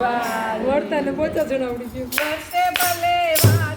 વર્તા ને પોચા જણાવડી ગયું